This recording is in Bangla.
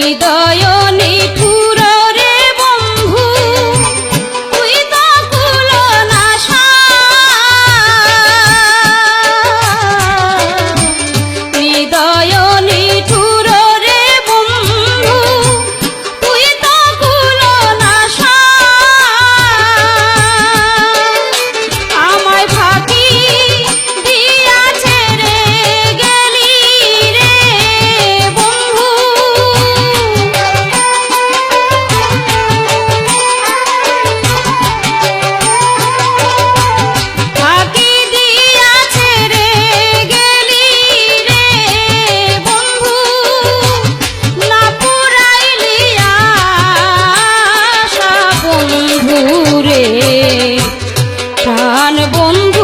হৃদয় নিঠ প্রাণ বন্ধু